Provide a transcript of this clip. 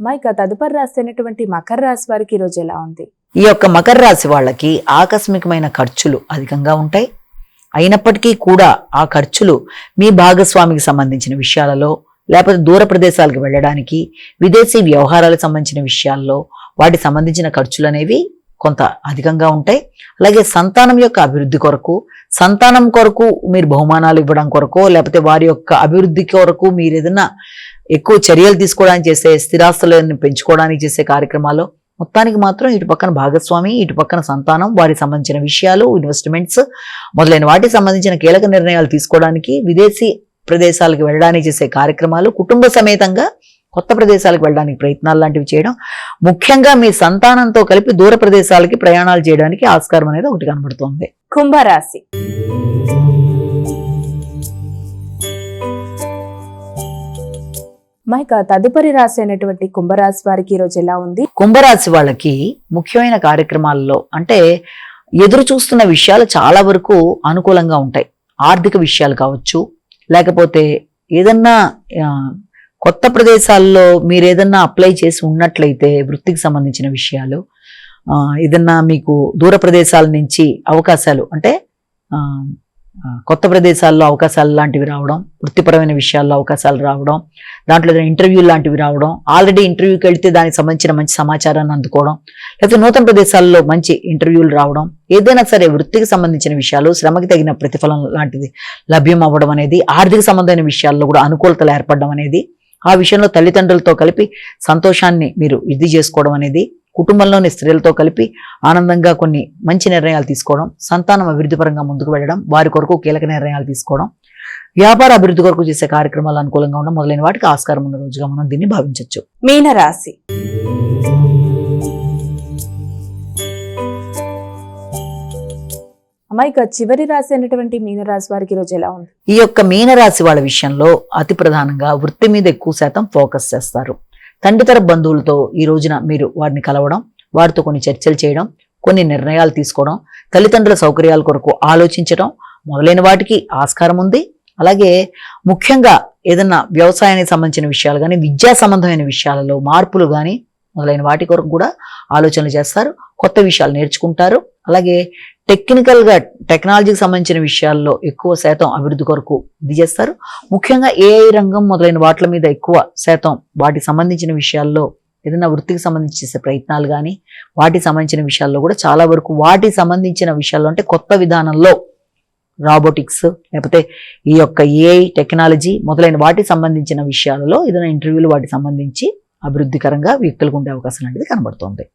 మైక ఇక తదుపరి రాసినటువంటి మకర రాశి వారికి ఈరోజు ఎలా ఉంది? ఈ యొక్క మకర రాశి వాళ్ళకి ఆకస్మికమైన ఖర్చులు అధికంగా ఉంటాయి. అయినప్పటికీ కూడా ఆ ఖర్చులు మీ భాగస్వామికి సంబంధించిన విషయాలలో లేకపోతే దూర ప్రదేశాలకు వెళ్ళడానికి విదేశీ వ్యవహారాలకు సంబంధించిన విషయాల్లో వాటికి సంబంధించిన ఖర్చులు అనేవి కొంత అధికంగా ఉంటాయి. అలాగే సంతానం యొక్క అభివృద్ధి కొరకు సంతానం కొరకు మీరు బహుమానాలు ఇవ్వడం కొరకు లేకపోతే వారి యొక్క అభివృద్ధి కొరకు మీరు ఏదైనా ఎక్కువ చర్యలు తీసుకోవడానికి చేసే స్థిరాస్తులను పెంచుకోవడానికి చేసే కార్యక్రమాలు మొత్తానికి మాత్రం ఇటు పక్కన భాగస్వామి ఇటు పక్కన సంతానం వారికి సంబంధించిన విషయాలు ఇన్వెస్ట్మెంట్స్ మొదలైన వాటికి సంబంధించిన కీలక నిర్ణయాలు తీసుకోవడానికి విదేశీ ప్రదేశాలకు వెళ్ళడానికి చేసే కార్యక్రమాలు కుటుంబ సమేతంగా కొత్త ప్రదేశాలకు వెళ్ళడానికి ప్రయత్నాలు లాంటివి చేయడం ముఖ్యంగా మీ సంతానంతో కలిపి దూర ప్రదేశాలకి ప్రయాణాలు చేయడానికి ఆస్కారం అనేది ఒకటి కనబడుతోంది. కుంభరాశి. అమ్మ తదుపరి రాశి అయినటువంటి కుంభరాశి వారికి ఈ రోజు ఎలా ఉంది? కుంభరాశి వాళ్ళకి ముఖ్యమైన కార్యక్రమాల్లో అంటే ఎదురు చూస్తున్న విషయాలు చాలా వరకు అనుకూలంగా ఉంటాయి. ఆర్థిక విషయాలు కావచ్చు లేకపోతే ఏదన్నా కొత్త ప్రదేశాల్లో మీరు ఏదన్నా అప్లై చేసి ఉన్నట్లయితే వృత్తికి సంబంధించిన విషయాలు ఏదన్నా మీకు దూర ప్రదేశాల నుంచి అవకాశాలు అంటే కొత్త ప్రదేశాల్లో అవకాశాలు లాంటివి రావడం వృత్తిపరమైన విషయాల్లో అవకాశాలు రావడం దాంట్లో ఏదైనా ఇంటర్వ్యూ లాంటివి రావడం ఆల్రెడీ ఇంటర్వ్యూకి వెళ్తే దానికి సంబంధించిన మంచి సమాచారాన్ని అందుకోవడం లేకపోతే నూతన ప్రదేశాల్లో మంచి ఇంటర్వ్యూలు రావడం ఏదైనా సరే వృత్తికి సంబంధించిన విషయాలు శ్రమకి తగిన ప్రతిఫలం లాంటిది లభ్యం అవ్వడం అనేది ఆర్థిక సంబంధమైన విషయాల్లో కూడా అనుకూలతలు ఏర్పడడం అనేది ఆ విషయంలో తల్లిదండ్రులతో కలిపి సంతోషాన్ని మీరు ఇది చేసుకోవడం అనేది కుటుంబంలోని స్త్రీలతో కలిపి ఆనందంగా కొన్ని మంచి నిర్ణయాలు తీసుకోవడం సంతానం అభివృద్ధి పరంగా ముందుకు వెళ్ళడం వారి కొరకు కీలక నిర్ణయాలు తీసుకోవడం వ్యాపార అభివృద్ధి కొరకు చేసే కార్యక్రమాలు అనుకూలంగా ఉండడం మొదలైన వాటికి ఆస్కారం ఉన్న రోజుగా మనం దీన్ని భావించవచ్చు మీనరాశి. అమ్మ ఇక చివరి రాశి అయినటువంటి మీనరాశి వారికి ఈ రోజు ఎలా ఉంది? ఈ యొక్క మీనరాశి వాళ్ళ విషయంలో అతి ప్రధానంగా వృత్తి మీద ఎక్కువ శాతం ఫోకస్ చేస్తారు. తండ్రితర బంధువులతో ఈ రోజున మీరు వారిని కలవడం వారితో కొన్ని చర్చలు చేయడం కొన్ని నిర్ణయాలు తీసుకోవడం తల్లిదండ్రుల సౌకర్యాల కొరకు ఆలోచించడం మొదలైన వాటికి ఆస్కారం ఉంది. అలాగే ముఖ్యంగా ఏదన్నా వ్యవసాయానికి సంబంధించిన విషయాలు కానీ విద్యా సంబంధమైన విషయాలలో మార్పులు కానీ మొదలైన వాటి కొరకు కూడా ఆలోచనలు చేస్తారు. కొత్త విషయాలు నేర్చుకుంటారు. అలాగే టెక్నికల్గా టెక్నాలజీకి సంబంధించిన విషయాల్లో ఎక్కువ శాతం అభివృద్ధి కొరకు ఇది చేస్తారు. ముఖ్యంగా ఏఐ రంగం మొదలైన వాటి మీద ఎక్కువ శాతం వాటికి సంబంధించిన విషయాల్లో ఏదైనా వృత్తికి సంబంధించి చేసే ప్రయత్నాలు కానీ వాటికి సంబంధించిన విషయాల్లో కూడా చాలా వరకు వాటికి సంబంధించిన విషయాల్లో అంటే కొత్త విధానంలో రాబోటిక్స్ లేకపోతే ఈ యొక్క ఏఐ టెక్నాలజీ మొదలైన వాటికి సంబంధించిన విషయాలలో ఏదైనా ఇంటర్వ్యూలు వాటికి సంబంధించి అభివృద్ధికరంగా వ్యక్తులకు ఉండే అవకాశం అనేది కనబడుతోంది.